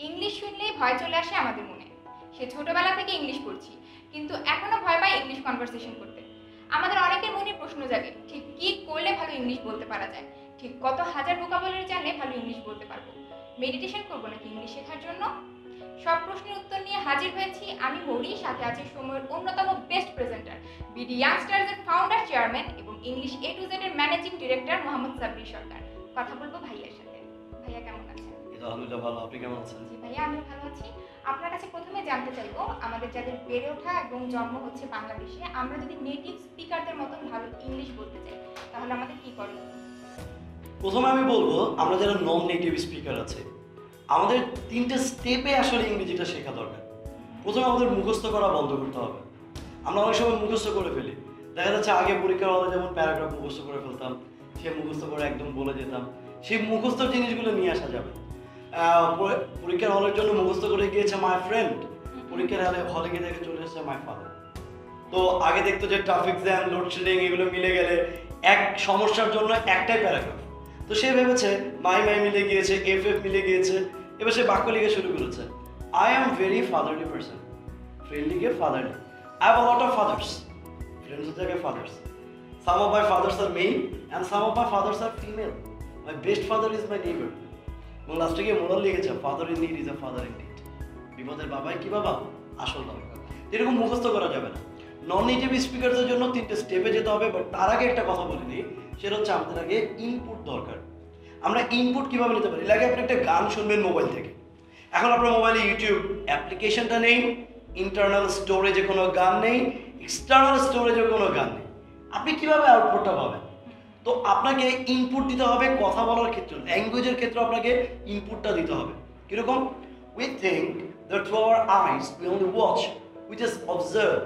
English শুনলেই ভয় চলে আসে আমাদের মনে। সে ছোটবেলা থেকে ইংলিশ পড়ছি, কিন্তু এখনও ভয় পাই ইংলিশ কনভারসেশন করতে। আমাদের অনেকের মনে প্রশ্ন জাগে, ঠিক কি করলে ভালো ইংলিশ বলতে পারা যায়? ঠিক কত হাজার ভোকাবুলারি জানলে ভালো ইংলিশ বলতে পারব? মেডিটেশন করব নাকি ইংলিশ শেখার জন্য? সব প্রশ্নের উত্তর নিয়ে হাজির হয়েছি আমি মৌরি, সাথে আছে সময়ের অন্যতম বেস্ট প্রেজেন্টার বিডি ইয়াংস্টার্সের ফাউন্ডার চেয়ারম্যান এবং ইংলিশ এ টু জেড এর ম্যানেজিং ডিরেক্টর মোহাম্মদ সাব্বির সরকার। কথা বলব ভাইয়া। আলহামদুলিল্লাহ ভালো। আপনি কেমন আছেন? জি ভাইয়া আমি ভালো আছি। আপনার কাছে প্রথমে জানতে চাইব আমাদের যাদের বেড়ে ওঠা এবং জন্ম হচ্ছে বাংলাদেশে আমরা যদি নেটিভ স্পিকারদের মতন ভালো ইংলিশ বলতে চাই তাহলে আমাদের কি করে প্রথমে আমি বলব আমরা যারা নন নেটিভ স্পিকার আছে আমাদের তিনটে স্টেপে আসলে ইংরেজিটা শেখা দরকার। প্রথমে আমাদের মুখস্থ করা বন্ধ করতে হবে। আমরা অনেক সময় মুখস্থ করে ফেলি। দেখা যাচ্ছে আগে পরীক্ষার হলে যেমন প্যারাগ্রাফ মুখস্থ করে ফেলতাম সে মুখস্থ করে একদম বলে যেতাম সেই মুখস্থ জিনিসগুলো নিয়ে আসা যাবে পরীক্ষার হলের জন্য মুখস্থ করে গিয়েছে মাই ফ্রেন্ড পরীক্ষার হলে হলে গিয়ে দেখে চলে এসেছে মাই ফাদার তো আগে দেখতো যে ট্রাফিক জ্যাম লোডশেডিং এগুলো মিলে গেলে এক সমস্যার জন্য একটাই প্যারাগ্রাফ তো সে ভেবেছে মাই মাই মিলে গিয়েছে এফ এফ মিলে গিয়েছে। এবার সে বাক্য লিখে শুরু করেছে। I am very fatherly person ফ্রেন্ডলিকে fatherly I have lot of fathers friends থেকে fathers some of my fathers are male and some of my fathers are female my best father is my neighbour এবং লাস্টে গিয়ে moral লিখেছে father in need is a father in need বিপদের বাবাই কি বাবা? আসল বাবা। এরকম মুখস্থ করা যাবে না। নন নেটিভ স্পিকারদের জন্য তিনটে স্টেপে যেতে হবে বাট তার আগে একটা কথা বলে নিই। সেটা হচ্ছে আমাদের আগে ইনপুট দরকার। আমরা ইনপুট কীভাবে নিতে পারি? লাগে আপনি একটা গান শুনবেন মোবাইল থেকে। এখন আপনার মোবাইলে ইউটিউব অ্যাপ্লিকেশনটা নেই ইন্টারনাল স্টোরেজে কোনো গান নেই এক্সটার্নাল স্টোরেজে কোনো গান নেই। আপনি কীভাবে আউটপুটটা পাবেন? তো আপনাকে ইনপুট দিতে হবে কথা বলার ক্ষেত্রে ল্যাঙ্গুয়েজের ক্ষেত্রে আপনাকে ইনপুটটা দিতে হবে কিরকম we think that through our eyes we only watch we just observe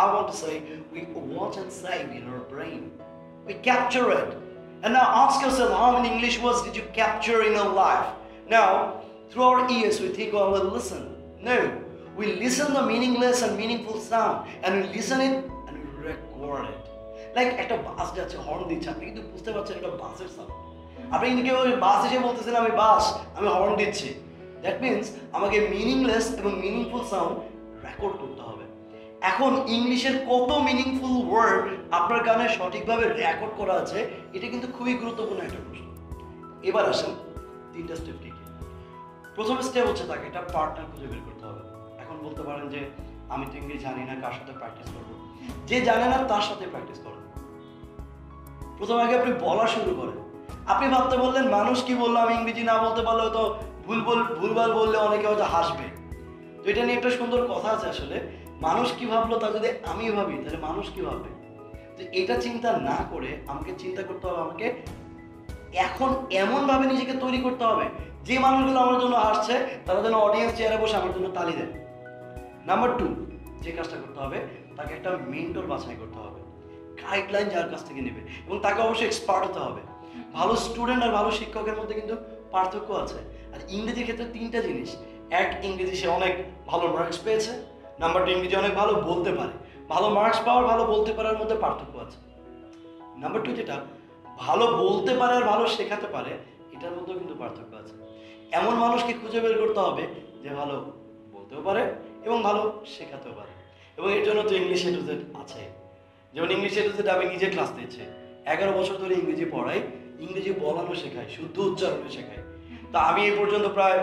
I want to say we watch and save in our brain we capture it And now ask yourself how many English words did you capture in your life? Now, through our ears, we think, oh, we'll listen. No, we listen the meaningless and meaningful sound, and we listen it and we record it. Like একটা bus যাচ্ছে horn দিচ্ছে, আপনি কিন্তু বুঝতে পারছেন এটা বাসের sound আপনি কিন্তু কেউ বাস এসে বলতেছেন, আমি বাস আমি হর্ন দিচ্ছি। দ্যাট মিনস আমাকে মিনিংলেস এবং মিনিংফুল সাউন্ড রেকর্ড করতে হবে। এখন ইংলিশের কত মিনিংফুল ওয়ার্ড আপনার গানে সঠিকভাবে রেকর্ড করা আছে, এটা কিন্তু খুবই গুরুত্বপূর্ণ একটা প্রশ্ন। এবার আসেন তিনটা স্টেপ কি? প্রথম স্টেপ হচ্ছে তাকে একটা পার্টনার খুঁজে বের করতে হবে। এখন বলতে পারেন যে, আমি তো ইংরেজি জানি না, কার সাথে প্র্যাকটিস করব? যে জানে না, তার সাথে প্র্যাকটিস করুন প্রথম আগে আপনি বলা শুরু করেন। আপনি ভাবতে বললেন, মানুষ কি বলল? আমি ইংরেজি না বলতে পারলে তো ভুল বল, ভুলভাল বললে অনেকে হয়তো হাসবে। তো এটা নিয়ে একটা সুন্দর কথা আছে আসলে। মানুষ কি ভাবলো তা যদি আমি ভাবি, তাহলে মানুষ কি ভাববে? তো এটা চিন্তা না করে আমাকে চিন্তা করতে হবে, আমাকে এখন এমনভাবে নিজেকে তৈরি করতে হবে, যে মানুষগুলো আমার জন্য হাসছে, তারা যেন অডিয়েন্স চেয়ারে বসে আমার জন্য তালি দেয়। নাম্বার টু যে কাজটা করতে হবে, তাকে একটা মেন্টর বাছাই করতে হবে। গাইডলাইন যার কাছ থেকে নেবে। এবং তাকে অবশ্যই এক্সপার্ট হতে হবে। ভালো স্টুডেন্ট আর ভালো শিক্ষকের মধ্যে কিন্তু পার্থক্য আছে। আর ইংরেজির ক্ষেত্রে তিনটা জিনিস। এক, ইংরেজি সে অনেক ভালো মার্কস পেয়েছে। নাম্বার টু ইংরেজি অনেক ভালো বলতে পারে। ভালো মার্কস পাওয়ার, ভালো বলতে পারার মধ্যে পার্থক্য আছে। নাম্বার টু যেটা, ভালো বলতে পারে আর ভালো শেখাতে পারে, এটার মধ্যেও কিন্তু পার্থক্য আছে। এমন মানুষকে খুঁজে বের করতে হবে যে ভালো বলতেও পারে এবং ভালো শেখাতেও পারে। এবং এর জন্য তো ইংলিশ এডুজেড আছে। যেমন ইংলিশ এডুজেড আমি নিজে ক্লাস দিচ্ছি এগারো বছর ধরে ইংরেজি পড়াই ইংরেজি বলানো শেখাই শুদ্ধ উচ্চারণে শেখাই তা আমি এই পর্যন্ত প্রায়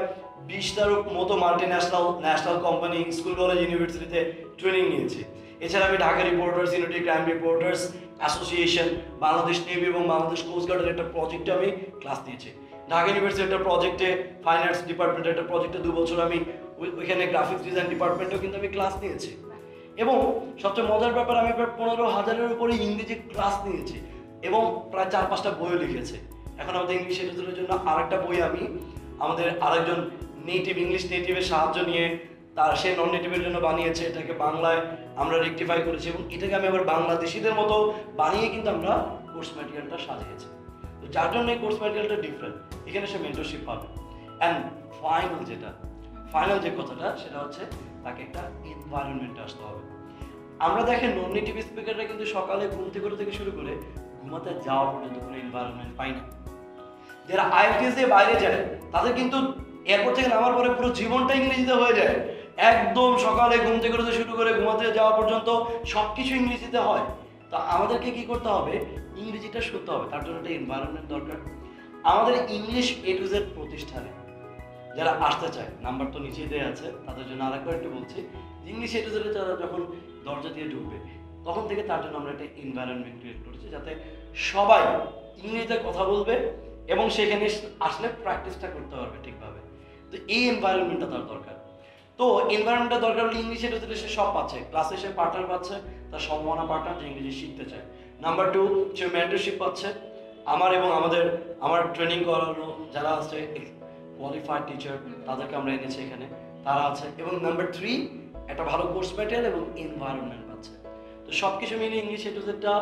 বিশটার মতো multi national national company school college ইউনিভার্সিটিতে ট্রেনিং নিয়েছি। এছাড়া আমি Dhaka reporters unity crime reporters association Bangladesh navy এবং বাংলাদেশ কোস্ট গার্ডের একটা প্রজেক্টে আমি ক্লাস দিয়েছি ঢাকা ইউনিভার্সিটির একটা প্রজেক্টে ফাইন আর্টস ডিপার্টমেন্টের একটা প্রজেক্টে দু বছর আমি ওইখানে গ্রাফিক্স ডিজাইন ডিপার্টমেন্টেও কিন্তু আমি ক্লাস নিয়েছি। এবং সবচেয়ে মজার ব্যাপার, আমি প্রায় পনেরো হাজারের উপরে ইংরেজি ক্লাস নিয়েছি এবং প্রায় চার পাঁচটা বইও লিখেছে। এখন আমাদের ইংলিশ এডুকেশনের জন্য আরেকটা বই আমি আমাদের আরেকজন নেটিভ ইংলিশ নেটিভের সাহায্য নিয়ে তার, সে নন নেটিভের জন্য বানিয়েছে, এটাকে বাংলায় আমরা রেকটিফাই করেছি এবং এটাকে আমি আবার বাংলাদেশিদের মতো বানিয়ে কিন্তু আমরা কোর্স ম্যাটেরিয়ালটা সাজিয়েছি। তো যার জন্য এই কোর্স ম্যাটেরিয়ালটা ডিফারেন্ট এখানে সে মেন্টরশিপ পাবে। অ্যান্ড ফাইনাল যেটা ফাইনাল যে কথাটা, সেটা হচ্ছে তাকে একটা এনভায়রনমেন্টে আসতে হবে। আমরা দেখেন নন নেটিভ স্পিকাররা কিন্তু সকালে ঘুম থেকে থেকে শুরু করে ঘুমাতে যাওয়া পর্যন্ত কোনো এনভায়রনমেন্ট পাই না। যারা আইএলটিএস দিয়ে বাইরে যায়, তাদের কিন্তু এয়ারপোর্ট থেকে নামার পরে পুরো জীবনটা ইংরেজিতে হয়ে যায়। একদম সকালে ঘুম থেকে উঠতে শুরু করে ঘুমাতে যাওয়া পর্যন্ত সব কিছু ইংরেজিতে হয়। তা আমাদেরকে কি করতে হবে? ইংরেজিটা শুনতে হবে। তার জন্য একটা এনভায়রনমেন্ট দরকার। আমাদের ইংলিশ এ টু জেড প্রতিষ্ঠানে যারা আসতে চায় নাম্বার তো নিচেই দেওয়া আছে, তাদের জন্য আরেকবার একটু বলছি ইংলিশ এ টু জেডে যারা যখন দরজা দিয়ে ঢুকবে, তখন থেকে তার জন্য আমরা একটা এনভায়রনমেন্ট ক্রিয়েট করেছি যাতে সবাই ইংরেজিতে কথা বলবে এবং সেখানে আসলে প্র্যাকটিসটা করতে পারবে ঠিকভাবে। তো এই এনভায়রনমেন্টটা তার দরকার। তো এনভায়রনমেন্টটা দরকার হলে ইংলিশে ঢুকতে সে সব পাচ্ছে। ক্লাসে সে পার্টনার পাচ্ছে, তার সম্ভাবনা পার্টনার যে ইংরেজি শিখতে চায়। নাম্বার টু সে মেন্টরশিপ পাচ্ছে। আমার এবং আমাদের, আমার ট্রেনিং করানো যারা আছে কোয়ালিফাইড টিচার তাদেরকে আমরা এনেছি এখানে। তারা আছে। এবং নাম্বার থ্রি একটা ভালো কোর্স ম্যাটেরিয়াল এবং এনভায়রনমেন্ট পাচ্ছে। তো সব কিছু মিলিয়ে ইংলিশ এটুজেডটা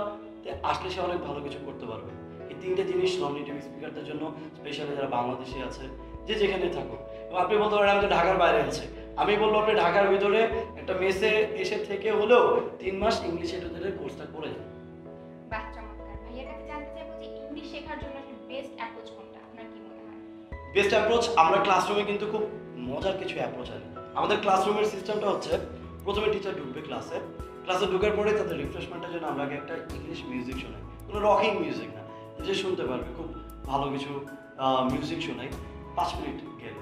আসলে সে অনেক ভালো কিছু করতে পারবে। এই তিনটে জিনিস নন নেটিভ স্পিকারদের জন্য স্পেশালি যারা বাংলাদেশে আছে, যে যেখানে থাকুক। এবং আপনি বলতে পারেন, আমি তো ঢাকার বাইরে আছে। আমি বলব আপনি ঢাকার ভিতরে একটা মেসে এসে থেকে হলেও তিন মাস ইংলিশ এটুজেডের কোর্সটা করে যান। বাহ, চমৎকার। ভাইয়ার কাছে জানতে চাইব যে ইংলিশ শেখার জন্য বেস্ট অ্যাপ্রোচ, আমরা ক্লাসরুমে কিন্তু খুব মজার কিছু অ্যাপ্রোচ আনি। আমাদের ক্লাসরুমের সিস্টেমটা হচ্ছে, প্রথমে টিচার ঢুকবে ক্লাসে ক্লাসে ঢুকার পরে তাদের রিফ্রেশমেন্টের জন্য আমরা আগে একটা ইংলিশ মিউজিক শোনাই। কোনো রকিং মিউজিক না, যে শুনতে পারবে, খুব ভালো কিছু মিউজিক শোনাই। পাঁচ মিনিট গেল।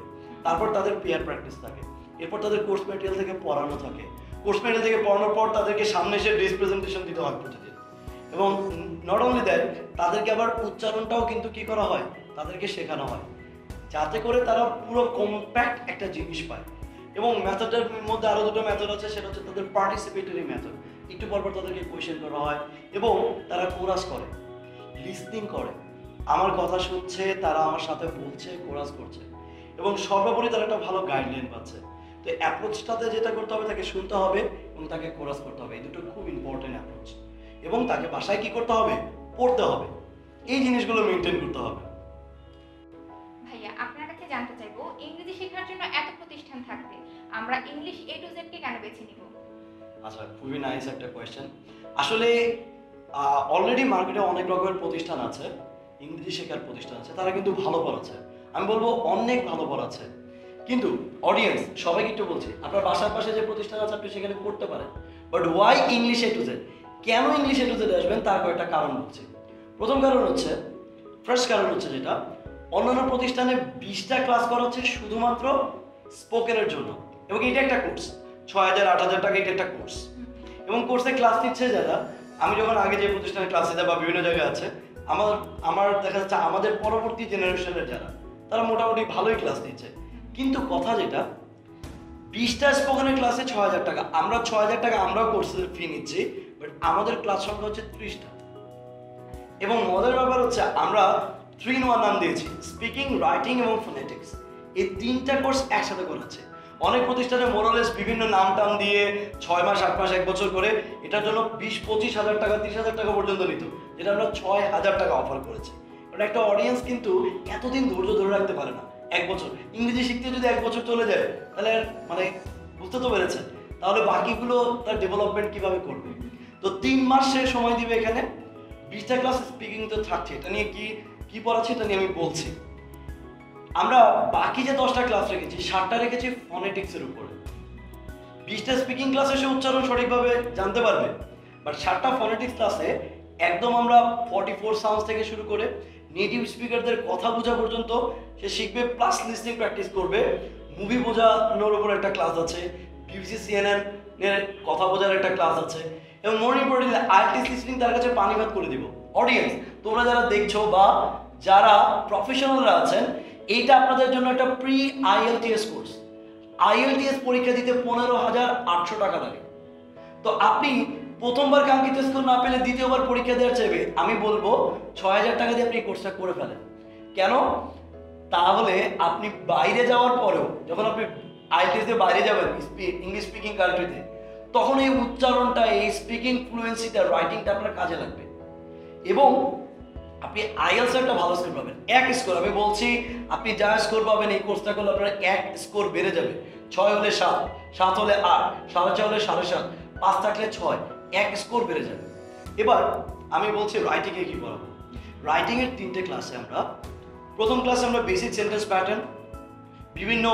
তারপর তাদের পেয়ার প্র্যাকটিস থাকে। এরপর তাদের কোর্স ম্যাটেরিয়াল থেকে পড়ানো থাকে। কোর্স ম্যাটেরিয়াল থেকে পড়ানোর পর তাদেরকে সামনে এসে ডিস প্রেজেন্টেশন দিতে হয় প্রতিদিন। এবং নট অনলি দ্যাট তাদেরকে আবার উচ্চারণটাও কিন্তু কি করা হয়? তাদেরকে শেখানো হয়। যাতে করে তারা পুরো কম্প্যাক্ট একটা জিনিস পায়। এবং মেথডের মধ্যে আরও দুটো মেথড আছে, সেটা হচ্ছে তাদের পার্টিসিপেটরি মেথড একটু পর পর তাদেরকে কোয়েশ্চেন করা হয় এবং তারা কোরাস করে লিসনিং করে। আমার কথা শুনছে, তারা আমার সাথে বলছে কোরাস করছে। এবং সর্বোপরি তারা একটা ভালো গাইডলাইন পাচ্ছে। তো অ্যাপ্রোচটাতে যেটা করতে হবে, তাকে শুনতে হবে এবং তাকে কোরাস করতে হবে। এই দুটো খুব ইম্পর্টেন্ট অ্যাপ্রোচ এবং তাকে বাসায় কি করতে হবে? পড়তে হবে। এই জিনিসগুলো মেনটেন করতে হবে। থাকতে আমরা ইংলিশ এ টু জেড কে কেন বেছে নিব? আচ্ছা খুবই নাইস একটা কোয়েশ্চেন আসলে অলরেডি মার্কেটে অনেক রকমের প্রতিষ্ঠান আছে, ইংরেজি শেখার প্রতিষ্ঠান আছে, তারা কিন্তু ভালো পড়াচ্ছে। আমি বলব অনেক ভালো পড়াচ্ছে। কিন্তু অডিয়েন্স সবাইকে একটু বলছি, আপনার বাসার পাশে যে প্রতিষ্ঠান আছে, আপনি সেখানে পড়তে পারেন। But why English A to Z কেন ইংলিশ এ টু জেড আসবেন? তার কয়েকটা কারণ হচ্ছে প্রথম কারণ হচ্ছে ফার্স্ট কারণ হচ্ছে যেটা, অন্যান্য প্রতিষ্ঠানে বিশটা ক্লাস করা হচ্ছে শুধুমাত্র স্পোকেনের জন্য। এবং এটা একটা কোর্স। ছয় হাজার, আট হাজার টাকা এটা একটা কোর্স। এবং কোর্সে ক্লাস নিচ্ছে যারা আমি যখন আগে যে প্রতিষ্ঠানে ক্লাস নিতে বা বিভিন্ন জায়গায় আছে, আমার আমার দেখা যাচ্ছে আমাদের পরবর্তী জেনারেশনের যারা, তারা মোটামুটি ভালোই ক্লাস নিচ্ছে। কিন্তু কথা যেটা, বিশটা স্পোকেনের ক্লাসে ছ হাজার টাকা। আমরা ছ হাজার টাকা আমরাও কোর্সের ফি নিচ্ছি বাট আমাদের ক্লাস সংখ্যা হচ্ছে ত্রিশটা। এবং মজার ব্যাপার হচ্ছে, আমরা থ্রি ওয়ান নাম দিয়েছি স্পিকিং রাইটিং এবং ফোনেটিক্স এই তিনটা কোর্স একসাথে করাচ্ছে। অনেক প্রতিষ্ঠানে মোরালেস বিভিন্ন নাম টাম দিয়ে ছয় মাস, আট মাস, এক বছর করে এটার জন্য বিশ, পঁচিশ হাজার টাকা, তিরিশ হাজার টাকা পর্যন্ত নিত, যেটা আমরা ছয় হাজার টাকা অফার করেছি। কারণ একটা অডিয়েন্স কিন্তু এতদিন ধৈর্য ধরে রাখতে পারে না, এক বছর। ইংরেজি শিখতে যদি এক বছর চলে যায়, তাহলে মানে বুঝতে তো পেরেছেন। তাহলে বাকিগুলো তার ডেভেলপমেন্ট কীভাবে করবে? তো তিন মাস সে সময় দিবে এখানে। বিশটা ক্লাস স্পিকিং তো থাকছে, এটা নিয়ে কি কি পড়াচ্ছে এটা নিয়ে আমি বলছি। আমরা বাকি যে দশটা ক্লাস রেখেছি, সাতটা রেখেছি ফনেটিক্সের উপরে। বিশটা স্পিকিং ক্লাসে সে উচ্চারণ সঠিকভাবে জানতে পারবে। বাট সাতটা ফনেটিক্স ক্লাসে একদম আমরা ফর্টি ফোর সাউন্ডস থেকে শুরু করে নেটিভ স্পিকারদের কথা বোঝা পর্যন্ত সে শিখবে প্লাস লিসনিং প্র্যাকটিস করবে। মুভি বোঝানোর উপর একটা ক্লাস আছে বিবিসি সিএনএন এর কথা বোঝার একটা ক্লাস আছে। এবং মোর ইম্পর্টেন্টলি আইটিস লিসনিং তার কাছে পানি ভাত করে দিব। অডিয়েন্স তোমরা যারা দেখছ বা যারা প্রফেশনালরা আছেন এইটা আপনাদের জন্য একটা প্রি আইএলটিএস কোর্স আইএলটিএস পরীক্ষা দিতে পনেরো হাজার আটশো টাকা লাগে। তো আপনি প্রথমবার কাঙ্ক্ষিত স্কোর না পেলে দ্বিতীয়বার পরীক্ষা দেওয়ার চাইবে, আমি বলব ছয় হাজার টাকা দিয়ে আপনি কোর্সটা করে ফেলেন। কেন? তাহলে আপনি বাইরে যাওয়ার পরেও, যখন আপনি দিয়ে বাইরে যাবেন ইংলিশ স্পিকিং কান্ট্রিতে তখন এই উচ্চারণটা, এই স্পিকিং ফ্লুয়েন্সিটা রাইটিংটা আপনার কাজে লাগবে। এবং আপনি আইএলস একটা ভালো স্কোর পাবেন। এক স্কোর আমি বলছি, আপনি যা স্কোর পাবেন এই কোর্সটা করলে আপনার এক স্কোর বেড়ে যাবে। ছয় হলে সাত সাত হলে আট, সাড়ে ছয় হলে সাড়ে সাত, পাঁচ থাকলে ছয়, এক স্কোর বেড়ে যাবে। এবার আমি বলছি রাইটিংয়ে কী পড়াবো? রাইটিংয়ের তিনটে ক্লাসে আমরা, প্রথম ক্লাসে আমরা বেসিক সেন্টেন্স প্যাটার্ন বিভিন্ন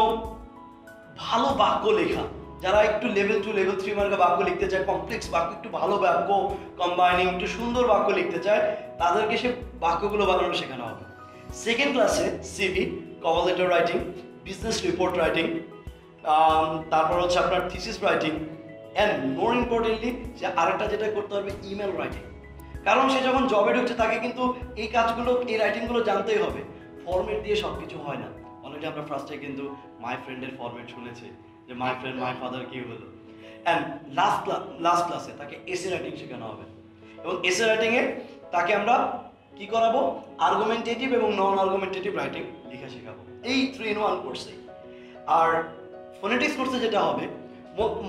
ভালো বাক্য লেখা যারা একটু লেভেল টু লেভেল থ্রি মার্কে বাক্য লিখতে চায় কমপ্লেক্স বাক্য, একটু ভালো বাক্য কম্বাইনিং একটু সুন্দর বাক্য লিখতে চায়, তাদেরকে সে বাক্যগুলো বানানো শেখানো হবে। সেকেন্ড ক্লাসে CV cover letter writing business report writing তারপর হচ্ছে আপনার thesis writing and more importantly যে আরেকটা যেটা করতে হবে ইমেল রাইটিং কারণ সে যখন জবে ঢুকছে, তাকে কিন্তু এই কাজগুলো, এই রাইটিংগুলো জানতেই হবে। ফরম্যাট দিয়ে সব কিছু হয় না। অলরেডি আমরা ফার্স্টে কিন্তু মাই ফ্রেন্ডের ফরম্যাট শুনেছি। যে মাই ফ্রেন্ড মাই ফাদার কি হলো? অ্যান্ড লাস্ট লাস্ট ক্লাসে তাকে এসে রাইটিং শেখানো হবে। এবং এসে রাইটিংয়ে তাকে আমরা কি করাবো? আর্গুমেন্টেটিভ এবং নন আর্গুমেন্টেটিভ রাইটিং লিখা শেখাবো। এই থ্রি ইন ওয়ান কোর্সে আর ফোনেটিক্স কোর্সে যেটা হবে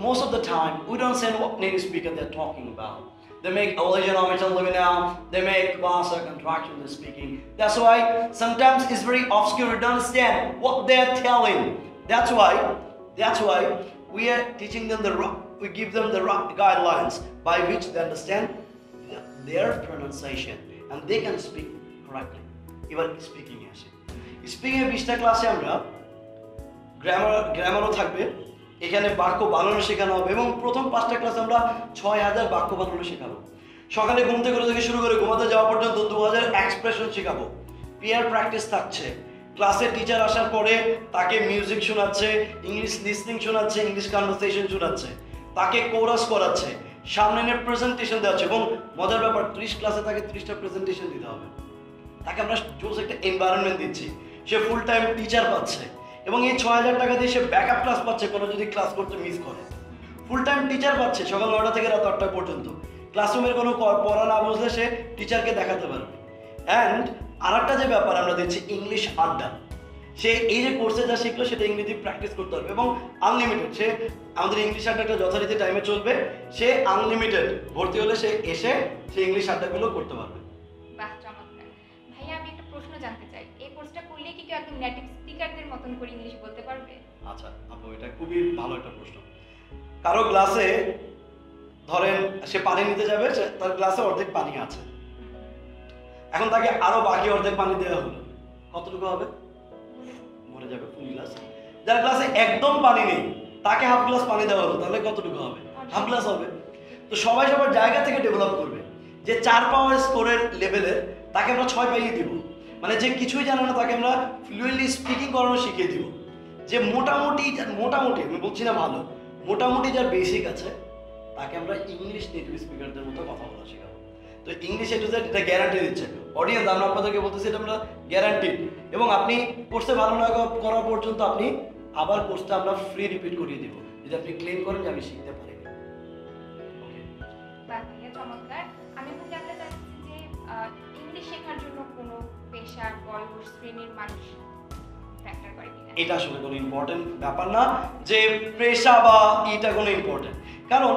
most of the time we don't send what net speaker there talking about They make allusion on Mitchell Luminam, they make boss or contraction they're speaking. That's why sometimes it's very obscure to understand what they're telling. That's why that's why we are teaching them the we give them the guidelines by which they understand th- their pronunciation and they can speak correctly এবার speaking আসে speaking এর বিশটা ক্লাসে আমরা grammar গ্রামারও থাকবে, এখানে বাক্য বানানো শেখানো হবে এবং প্রথম পাঁচটা ক্লাস আমরা ছয় হাজার বাক্য বানানো শেখাবো। সকালে ঘুম থেকে থেকে শুরু করে ঘুমাতে যাওয়া পর্যন্ত দু হাজার এক্সপ্রেশন শেখাবো। পিয়ার প্র্যাকটিস থাকছে। ক্লাসে টিচার আসার পরে তাকে মিউজিক শোনাচ্ছে ইংলিশ লিসনিং শোনাচ্ছে ইংলিশ কনভারসেশন শোনাচ্ছে, তাকে কোরাস করাচ্ছে সামনে নিয়ে প্রেজেন্টেশন দেওয়া হচ্ছে এবং মজার ব্যাপার, ত্রিশ ক্লাসে তাকে ত্রিশটা প্রেজেন্টেশন দিতে হবে। তাকে আমরা জোস একটা এনভায়রনমেন্ট দিচ্ছি। সে ফুল টাইম টিচার পাচ্ছে এবং এই ছয় হাজার টাকা দিয়ে সে ব্যাক আপ ক্লাস পাচ্ছে, কোনো যদি ক্লাস করতে মিস করে। ফুল টাইম টিচার পাচ্ছে সকাল নটা থেকে রাত আটটা পর্যন্ত। ক্লাসরুমের কোনো পড়া না বুঝলে সে টিচারকে দেখাতে পারবে। অ্যান্ড আরেকটা যে ব্যাপার আমরা দিচ্ছি ইংলিশ আড্ডা। সে এই যে কোর্সে যা শিখলো সেটা ইংরেজি প্র্যাকটিস করতে পারবে এবং আনলিমিটেড সে আমাদের ইংলিশ আড্ডাটা যথারীতি টাইমে চলবে। সে আনলিমিটেড ভর্তি হলে সে এসে সে ইংলিশ আড্ডাগুলো করতে পারবে। বাহ চমৎকার। ভাইয়া আমি একটা প্রশ্ন জানতে চাই। এই কোর্সটা করলে কি কেউ একদম নেটিভ স্পিকারদের মতন করে ইংলিশ বলতে পারবে? আচ্ছা আপু এটা খুবই ভালো একটা প্রশ্ন। কারও গ্লাসে ধরেন সে পানি নিতে যাবে তার গ্লাসে অর্ধেক পানি আছে। এখন তাকে আরও বাকি অর্ধেক পানি দেওয়া হলো। কতটুকু হবে? মরে যাবে, ফুল গ্লাস যার গ্লাসে একদম পানি নেই, তাকে হাফ গ্লাস পানি দেওয়া হলো, তাহলে কতটুকু হবে? হাফ গ্লাস হবে। তো সবাই সবার জায়গা থেকে ডেভেলপ করবে যে চার পাওয়ার স্কোরের লেভেলে তাকে আমরা ছয় পাইয়ে দিব। মানে যে কিছুই জানে না, তাকে আমরা ফ্লুয়েন্টলি স্পিকিং করানো শিখিয়ে দিব। যে মোটামুটি মোটামুটি, আমি বলছি না ভালো, মোটামুটি যার বেসিক আছে, তাকে আমরা ইংলিশ নেটিভ স্পিকারদের মতো কথা বলা শেখাবো। তো ইংলিশ এটু জেড এটা গ্যারান্টি দিচ্ছে। অডিয়েন্স আমরা আপনাদেরকে বলতেছি এটা আমরা গ্যারান্টি এবং আপনি কোর্সে ভালো না করা পর্যন্ত আপনি আবার কোর্সটা আমরা ফ্রি রিপিট করিয়ে দিব। যদি আপনি ক্লেম করেন যে আমি শিখতে ভাইয়া চমৎকার। আমি এখন জানতে চাচ্ছি যে ইংলিশ শেখার জন্য কোনো পেশা বয়স শ্রেণির মানুষ ফ্যাক্টর করে কিনা? এটা আসলে কোনো ইম্পর্টেন্ট ব্যাপার না। যে পেশা বা এটা কোনো ইম্পর্টেন্ট কারণ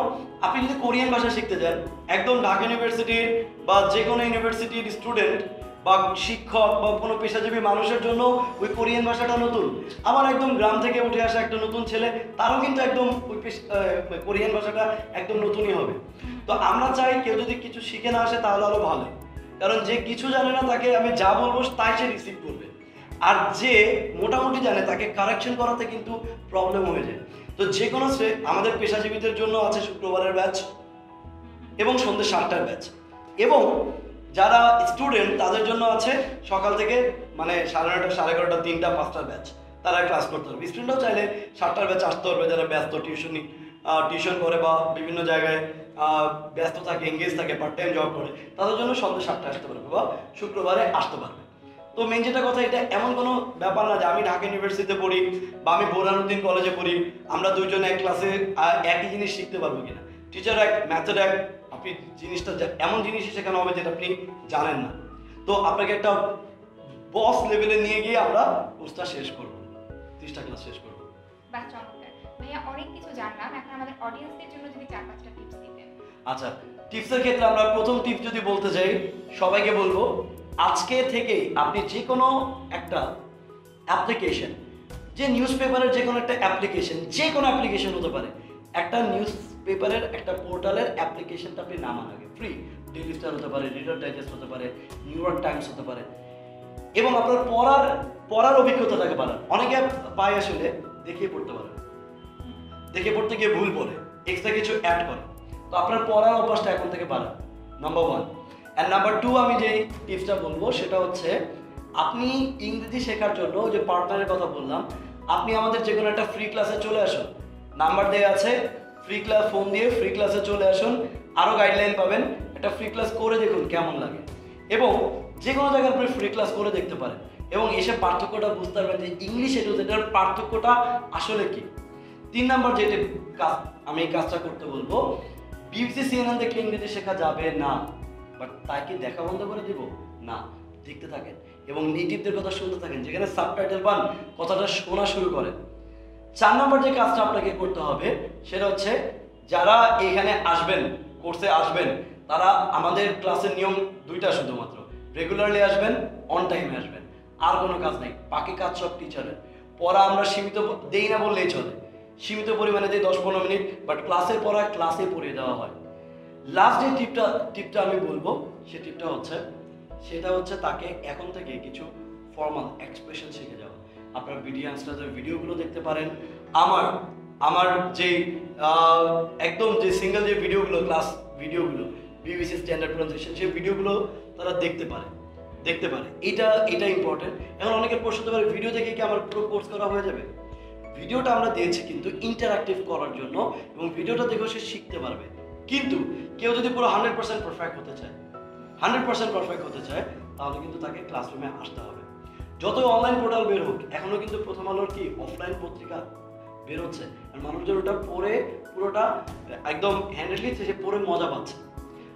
আপনি যদি কোরিয়ান ভাষা শিখতে যান, একদম ঢাকা ইউনিভার্সিটির বা যে কোনো ইউনিভার্সিটির স্টুডেন্ট বা শিক্ষক বা কোনো পেশাজীবী মানুষের জন্য ওই কোরিয়ান ভাষাটা নতুন। আবার একদম গ্রাম থেকে উঠে আসা একটা নতুন ছেলে, তারও কিন্তু একদম ওই কোরিয়ান ভাষাটা একদম নতুনই হবে। তো আমরা চাই কেউ যদি কিছু শিখে না আসে তাহলে আরও ভালো। কারণ যে কিছু জানে না তাকে আমি যা বলব তাই সে রিসিভ করবে। আর যে মোটামুটি জানে তাকে কারেকশন করাতে কিন্তু প্রবলেম হয়ে যায়। তো যে কোনো সে আমাদের পেশাজীবীদের জন্য আছে শুক্রবারের ব্যাচ এবং সন্ধ্যে সাতটার ব্যাচ। এবং যারা স্টুডেন্ট, তাদের জন্য আছে সকাল থেকে মানে সাড়ে নটা সাড়ে এগারোটা, তিনটা, পাঁচটার ব্যাচ। তারা ক্লাস করতে পারবে। স্টুডেন্টরাও চাইলে সাতটার ব্যাচ আসতে পারবে, যারা ব্যস্ত টিউশনি টিউশন করে বা বিভিন্ন জায়গায় ব্যস্ত থাকে এঙ্গেজ থাকে পার্ট টাইম জব করে, তাদের জন্য সন্ধ্যে সাতটায় আসতে পারবে বা শুক্রবারে আসতে পারবে। তো মেন যেটা কথা এটা এমন কোনো ব্যাপার না যে আমি ঢাকা ইউনিভার্সিটিতে পড়ি বা আমি বোরহানুদ্দিন কলেজে পড়ি আমরা দুইজন এক ক্লাসে একই জিনিস শিখতে পারব কিনা? টিচার এক ম্যাথড এক আপনি জিনিসটা এমন জিনিসই শেখানো হবে যেটা আপনি জানেন না। তো আপনাকে একটা বস লেভেলে নিয়ে গিয়ে আমরা কোর্সটা শেষ করব। ত্রিশটা ক্লাস শেষ করব। বাহ চমৎকার। ভাইয়া অনেক কিছু জানলাম। এখন আমাদের অডিয়েন্সদের জন্য যদি চার পাঁচটা টিপস দিতেন। আচ্ছা টিপসের ক্ষেত্রে আমরা প্রথম টিপ যদি বলতে চাই সবাইকে বলব আজকে থেকে আপনি যে কোনো একটা অ্যাপ্লিকেশন যে নিউজ পেপারের যে কোনো একটা অ্যাপ্লিকেশন যে কোনো অ্যাপ্লিকেশন হতে পারে, একটা নিউজ পেপারের একটা পোর্টালের অ্যাপ্লিকেশনটা আপনি নামান আগে। ফ্রি ডেলি স্টার হতে পারে রিডার ডাইজেস্ট হতে পারে নিউ ইয়র্ক টাইমস হতে পারে। এবং আপনার পড়ার পড়ার অভিজ্ঞতাটাকে বাড়ান অনেকে পায় আসলে দেখিয়ে পড়তে পারে। দেখে পড়তে গিয়ে ভুল বলে এক্সট্রা কিছু অ্যাড করে। তো আপনার পড়ার অভ্যাসটা এখন থেকে বাড়ান number one and number two আমি যে টিপসটা বলব, সেটা হচ্ছে আপনি ইংরেজি শেখার জন্য যে পার্টনারের কথা বললাম, আপনি আমাদের যে কোনো একটা ফ্রি ক্লাসে চলে আসুন। নাম্বার দেওয়া আছে ফ্রি ক্লাস ফোন দিয়ে ফ্রি ক্লাসে চলে আসুন আরও গাইডলাইন পাবেন, একটা ফ্রি ক্লাস করে দেখুন কেমন লাগে। এবং যে কোনো জায়গায় আপনি ফ্রি ক্লাস করে দেখতে পারেন, এবং এসে পার্থক্যটা বুঝতে পারবেন যে ইংলিশ এটার পার্থক্যটা আসলে কি। তিন নাম্বার যেটা কাজ, আমি এই কাজটা করতে বলব বিবিসি সিএনএন দেখে ইংরেজি শেখা যাবে না। বাট তাই কি দেখা বন্ধ করে দিব? না, দেখতে থাকেন। এবং নেটিভদের কথা শুনতে থাকেন, যেখানে সাবটাইটেল পান, কথাটা শোনা শুরু করেন। চার নম্বর যে কাজটা আপনাকে করতে হবে, সেটা হচ্ছে যারা এখানে আসবেন কোর্সে আসবেন, তারা আমাদের ক্লাসের নিয়ম দুইটা শুধুমাত্র। রেগুলারলি আসবেন অন টাইমে আসবেন। আর কোনো কাজ নেই, বাকি কাজ সব টিচারের পড়া আমরা সীমিত দেই না বললেই চলে। সীমিত পরিমাণে দিই দশ পনেরো মিনিট বাট ক্লাসের পড়া ক্লাসে পড়িয়ে দেওয়া হয়। লাস্ট যে টিপটা টিপটা আমি বলব, সে টিপটা হচ্ছে, সেটা হচ্ছে তাকে এখন থেকে কিছু ফর্মাল এক্সপ্রেশন শিখে যাওয়া। আপনার ভিডিও ভিডিওগুলো দেখতে পারেন। আমার আমার যে একদম যে সিঙ্গেল যে ভিডিওগুলো ক্লাস ভিডিওগুলো বিবিসি স্ট্যান্ডার্ড প্রনাউন্সিয়েশন সেই ভিডিওগুলো তারা দেখতে পারে। দেখতে পারে। এটা এটা ইম্পর্টেন্ট এখন অনেকের প্রশ্ন হতে পারে ভিডিও দেখে কি আমার পুরো কোর্স করা হয়ে যাবে? ভিডিওটা আমরা দিয়েছি কিন্তু ইন্টারাক্টিভ করার জন্য এবং ভিডিওটা দেখেও সে শিখতে পারবে। কিন্তু কেউ যদি পুরো হান্ড্রেড পার্সেন্ট পারফেক্ট হতে চায়, হান্ড্রেড পার্সেন্ট পারফেক্ট হতে চায়, তাহলে কিন্তু তাকে ক্লাসরুমে আসতে হবে। যতই অনলাইন পোর্টাল বের হোক, এখনও কিন্তু প্রথম আলোর কি অফলাইন পত্রিকা বের হচ্ছে? আর মানুষজন ওটা পড়ে পুরোটা একদম হ্যান্ডেলি সে পড়ে মজা পাচ্ছে।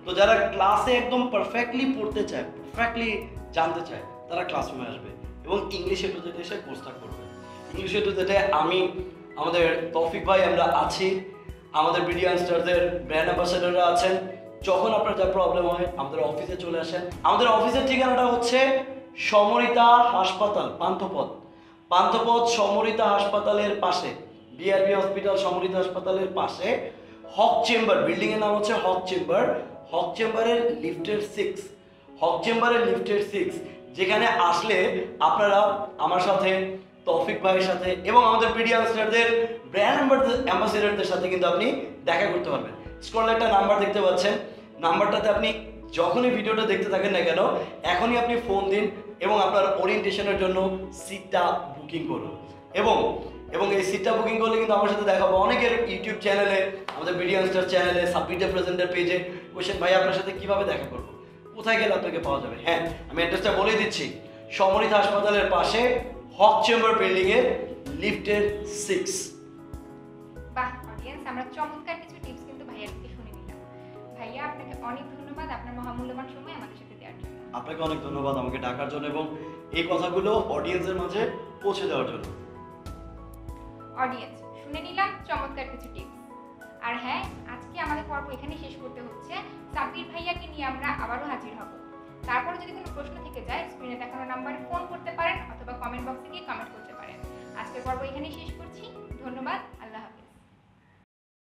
তো যারা ক্লাসে একদম পারফেক্টলি পড়তে চায় পারফেক্টলি জানতে চায়, তারা ক্লাসরুমে আসবে এবং ইংলিশে টু যেতে এসে কোর্সটা করবে। ইংলিশে টু যেতে আমি, আমাদের তৌফিক ভাই, আমরা আছি। আমাদের ভিডিও আনস্টারদের ব্র্যান্ড অ্যাম্বাসেডাররা আছেন। যখন আপনার যা প্রবলেম হয়, আমাদের অফিসে চলে আসেন। আমাদের অফিসের ঠিকানাটা হচ্ছে সমরিতা হাসপাতাল, পান্থপথ। পান্থপথ সমরিতা হাসপাতালের পাশে বিআরবি হসপিটাল সমরিতা হাসপাতালের পাশে, হক চেম্বার বিল্ডিং এর নাম হচ্ছে হক চেম্বার। হক চেম্বারের লিফটের সিক্স হক চেম্বারের লিফটের সিক্স যেখানে আসলে আপনারা আমার সাথে, তৌফিক ভাইয়ের সাথে এবং আমাদের মিডিয়া স্টারদের ব্র্যান্ড অ্যাম্বাসেডারদের সাথে কিন্তু আপনি দেখা করতে পারবেন। স্ক্রলে একটা নাম্বার দেখতে পাচ্ছেন। নাম্বারটাতে আপনি যখনই ভিডিওটা দেখতে থাকেন না কেন, এখনই আপনি ফোন দিন এবং আপনার ওরিয়েন্টেশনের জন্য সিটটা বুকিং করুন। এবং এবং এই সিটটা বুকিং করলে কিন্তু আমার সাথে দেখাবো অনেকের ইউটিউব চ্যানেলে আমাদের ভিডিও স্টার চ্যানেলে সাবমিটে প্রেজেন্টের পেজে কোয়েশ্চেন ভাই, আপনার সাথে কীভাবে দেখা করব? কোথায় গেলে আপনাকে পাওয়া যাবে? হ্যাঁ আমি অ্যাড্রেসটা বলে দিচ্ছি। সমরিত হাসপাতালের পাশে হক চেম্বার বিল্ডিং এর লিফটের সিক্স আমরা চমৎকার কিছু টিপস কিন্তু ভাইয়ার থেকে শুনে নিলাম। ভাইয়া আপনাকে অনেক ধন্যবাদ আপনার মহামূল্যবান সময় আমাদের সাথে দেওয়ার জন্য। আপনাকে অনেক ধন্যবাদ আমাকে ডাকার জন্য এবং এই কথাগুলো অডিয়েন্সের মাঝে পৌঁছে দেওয়ার জন্য। অডিয়েন্স শুনে নিলাম চমৎকার কিছু টিপস আর হ্যাঁ আজকে আমাদের পর্ব এখানে শেষ করতে হচ্ছে। সাব্বির ভাইয়াকে নিয়ে আমরা আবারও হাজির হব। তারপরে যদি কোনো প্রশ্ন থেকে যায় স্ক্রিনে দেখানো নাম্বারে ফোন করতে পারেন অথবা কমেন্ট বক্সে গিয়ে কমেন্ট করতে পারেন। আজকের পর্ব এখানে শেষ করছি। ধন্যবাদ